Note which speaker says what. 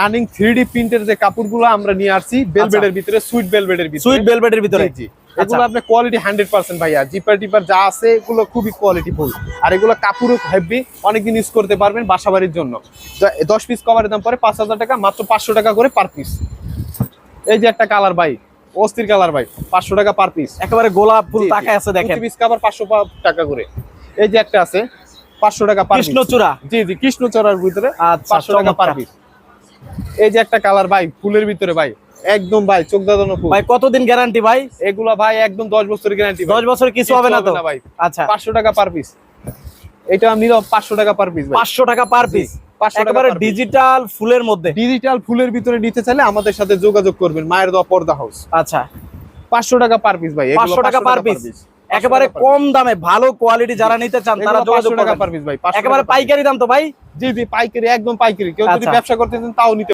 Speaker 1: Running three D প্রিন্টের যে কাপড়গুলো আমরা নিয়ে আসছি বেলবেডের ভিতরে সুইট বেলবেডের ভিতরে।
Speaker 2: সুইট ভেলভেটের ভিতরে।
Speaker 1: জি, জি। এগুলো আপনার কোয়ালিটি হান্ড্রেড পার্সেন্ট ভাইয়া। জিপার টিপার যা আছে এগুলো খুবই কোয়ালিটি ফুল আর এগুলো কাপড়ও হেভি অনেকদিন ইউজ করতে পারবেন বাসা বাড়ির জন্য দশ পিস কভারের দাম পরে পাঁচ হাজার টাকা মাত্র পাঁচশো টাকা করে পার পিস এই যে একটা কালার ভাই অস্থির কালার ভাই পাঁচশো টাকা পার পিস
Speaker 2: একেবারে গোলাপ ফুল তাকায় আছে দেখেন।
Speaker 1: পিস কাভার পাঁচশো টাকা করে। এই যে একটা আছে পাঁচশো টাকা পার
Speaker 2: কৃষ্ণচূড়া।
Speaker 1: জি জি কৃষ্ণচূড়ার ভিতরে
Speaker 2: আচ্ছা,
Speaker 1: পাঁচশো টাকা পার পিস এই যে একটা কালার ভাই ফুলের ভিতরে ভাই একদম ভাই চোখ দাদানো ফুল।
Speaker 2: ভাই কতদিন গ্যারান্টি ভাই?
Speaker 1: এগুলা ভাই একদম দশ বছরের গ্যারান্টি
Speaker 2: দশ বছর কিছু হবে না তো?
Speaker 1: ভাই।
Speaker 2: আচ্ছা।
Speaker 1: পাঁচশো টাকা পার পিস এটা আমি নিলাম পাঁচশো টাকা পার পিস ভাই।
Speaker 2: পাঁচশো টাকা পার পিস
Speaker 1: 500
Speaker 2: একেবারে ডিজিটাল ফুলের মধ্যে।
Speaker 1: ডিজিটাল ফুলের ভিতরে নিতে চাইলে আমাদের সাথে যোগাযোগ করবেন মায়ের দোয়া পর্দা হাউস
Speaker 2: আচ্ছা।
Speaker 1: পাঁচশো টাকা পার পিস ভাই
Speaker 2: টাকা পার পিস
Speaker 1: 500
Speaker 2: একেবারে কম দামে ভালো কোয়ালিটি যারা নিতে চান তারা
Speaker 1: এগুলো
Speaker 2: যোগাযোগ
Speaker 1: টাকা পার পিস ভাই
Speaker 2: একেবারে। পাইকারি দাম তো ভাই?
Speaker 1: জি জি পাইকারি একদম পাইকারি কেউ যদি
Speaker 2: আচ্ছা।
Speaker 1: ব্যবসা করতে চান তাও নিতে